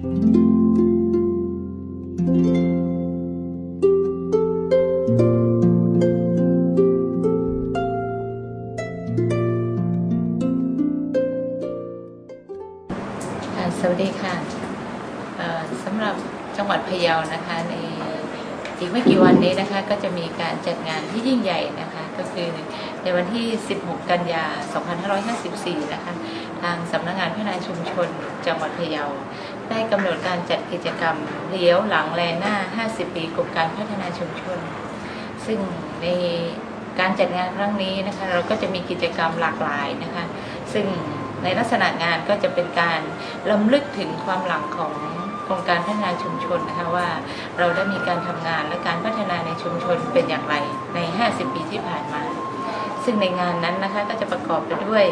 สวัสดีค่ะสำหรับจังหวัดพะเยานะคะในอีกไม่กี่วันนี้นะคะก็จะมีการจัดงานที่ยิ่งใหญ่นะคะก็คือในวันที่ 16 กันยา 2554 นะคะทางสำนักงานพัฒนาชุมชนจังหวัดพะเยา ได้กำหนดการจัดกิจกรรมเลี้ยวหลังแลหน้า 50 ปีกรมการพัฒนาชุมชน ซึ่งในการจัดงานครั้งนี้นะคะเราก็จะมีกิจกรรมหลากหลายนะคะ ซึ่งในลักษณะงานก็จะเป็นการล้ำลึกถึงความหลังของโครงการพัฒนาชุมชนนะคะว่าเราได้มีการทำงานและการพัฒนาในชุมชนเป็นอย่างไรใน 50 ปีที่ผ่านมา ซึ่งในงานนั้นนะคะก็จะประกอบไปด้วย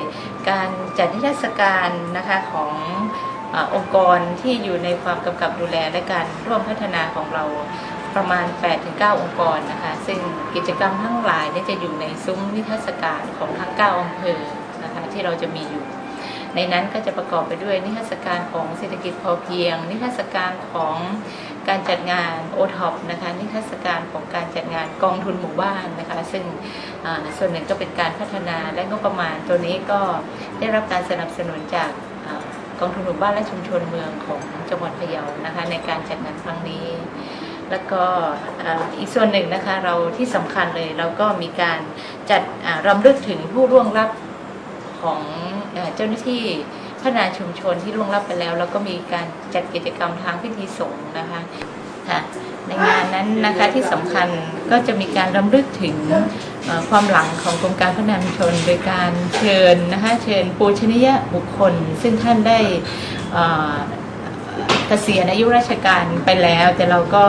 การจัดนิทรรศการนะคะของ องค์กรที่อยู่ในความกำกับดูแลและการร่วมพัฒนาของเราประมาณ 8-9 องค์กรนะคะ ซึ่งกิจกรรมทั้งหลายนี่จะอยู่ในซุ้มนิทรรศการของทั้ง 9อำเภอนะคะที่เราจะมีอยู่ ในนั้นก็จะประกอบไปด้วยนิทรรศการของเศรษฐกิจพอเพียง นิทรรศการของการจัดงานโอท็อปนะคะนิทรรศการของการจัดงานกองทุนหมู่บ้านนะคะ ซึ่งส่วนหนึ่งก็เป็นการพัฒนาและงบประมาณตัวนี้ก็ได้รับการสนับสนุนจาก กองทุนหมู่บ้านและชุมชนเมืองของจังหวัดพะเยานะคะในการจัดงานครั้งนี้ แล้วก็อีกส่วนหนึ่งนะคะเราที่สำคัญเลยเราก็มีการจัดอ่ารำลึกถึงผู้ร่วงลับของเจ้าหน้าที่พัฒนาชุมชนที่ร่วงลับไปแล้ว แล้วก็มีการจัดกิจกรรมทางพิธีสงฆ์นะคะ ค่ะในงานนั้นนะคะที่สำคัญก็จะมีการรำลึกถึงความหลังของกรมการพัฒนาชุมชน โดยการเชิญนะคะเชิญปูชนียบุคคล ซึ่งท่านได้เกษียณอายุราชการไปแล้ว แต่เราก็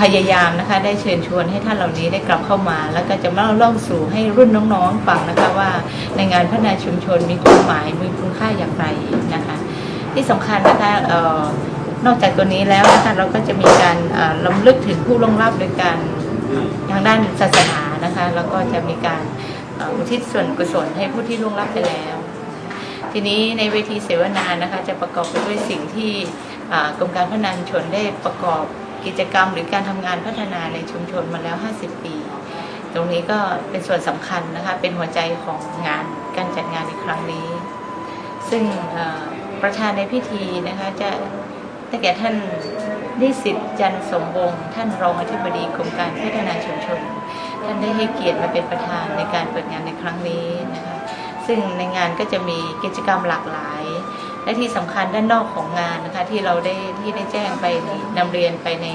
พยายามนะคะ ได้เชิญชวนให้ท่านเหล่านี้ได้กลับเข้ามา แล้วก็จะมาเล่าสู่ให้รุ่นน้องๆฟังนะคะว่าในงานพัฒนาชุมชนมีความหมายมีคุณค่าอย่างไรนะคะ ที่สำคัญนะคะ นอกจากตัวนี้แล้วนะคะเราก็จะมีการล้ำลึกถึงผู้ล่วงลับโดยการทางด้านศาสนานะคะ แล้วก็จะมีการอุทิศส่วนกุศลให้ผู้ที่ล่วงลับไปแล้ว ทีนี้ในเวทีเสวนานะคะ จะประกอบไปด้วยสิ่งที่กรมการพัฒนาชุมชนได้ประกอบกิจกรรม หรือการทำงานพัฒนาในชุมชนมาแล้ว 50 ปี ตรงนี้ก็เป็นส่วนสำคัญนะคะ เป็นหัวใจของงานการจัดงานในครั้งนี้ ซึ่งประธานในพิธีนะคะจะ แก่ท่านนิสิตจันสมวงศ์ท่านรองอธิบดีกรมการพัฒนาชุมชน ท่านได้ให้เกียรติมาเป็นประธานในการเปิดงานในครั้งนี้นะคะซึ่งในงานก็จะมีกิจกรรมหลากหลาย และที่สำคัญด้านนอกของงานนะคะที่เราได้ที่ได้แจ้งไปนำเรียนไปใน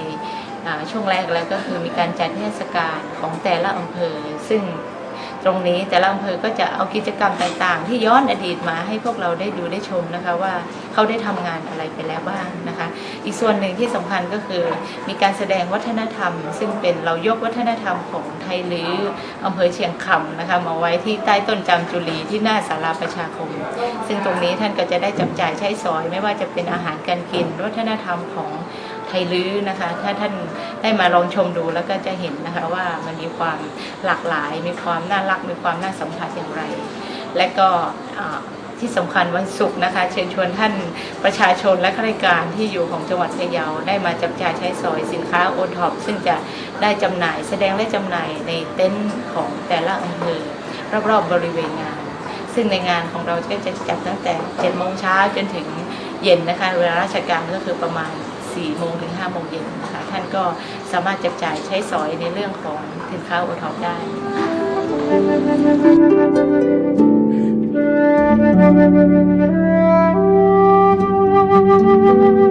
ช่วงแรกแล้วก็คือมีการจัดเทศกาลของแต่ละอำเภอ ซึ่งตรงนี้แต่ละอำเภอก็จะเอากิจกรรมต่างๆ ที่ย้อนอดีตมาให้พวกเราได้ดูได้ชมนะคะว่าเขาได้ทำงานอะไรไปแล้วบ้างนะ อีกส่วนหนึ่งที่สำคัญก็คือมีการแสดงวัฒนธรรม ซึ่งเป็นเรายกวัฒนธรรมของไทยลื้ออำเภอเชียงคำนะคะมาไว้ที่ใต้ต้นจามจุลีที่หน้าศาลาประชาคม ซึ่งตรงนี้ท่านก็จะได้จับจ่ายใช้สอย ไม่ว่าจะเป็นอาหารการกินวัฒนธรรมของไทยลื้อนะคะ ถ้าท่านได้มาลองชมดูแล้วก็จะเห็นนะคะว่ามันมีความหลากหลาย มีความน่ารัก มีความน่าสัมผัสอย่างไร และก็ ที่สำคัญวันศุกร์นะคะ เชิญชวนท่านประชาชนและข้าราชการที่อยู่ของจังหวัดพะเยาได้มาจับจ่ายใช้สอยสินค้าโอท็อปซึ่งจะได้จำหน่ายแสดงและจำหน่ายในเต็นท์ของแต่ละอำเภอรอบๆบริเวณงาน ซึ่งในงานของเราก็จะจัดตั้งแต่7โมงเช้าจนถึงเย็นนะคะเวลาราชการก็คือประมาณ4โมงถึง5โมงเย็นนะคะท่านก็สามารถจับจ่ายใช้สอยในเรื่องของสินค้าโอท็อปได้ Thank you.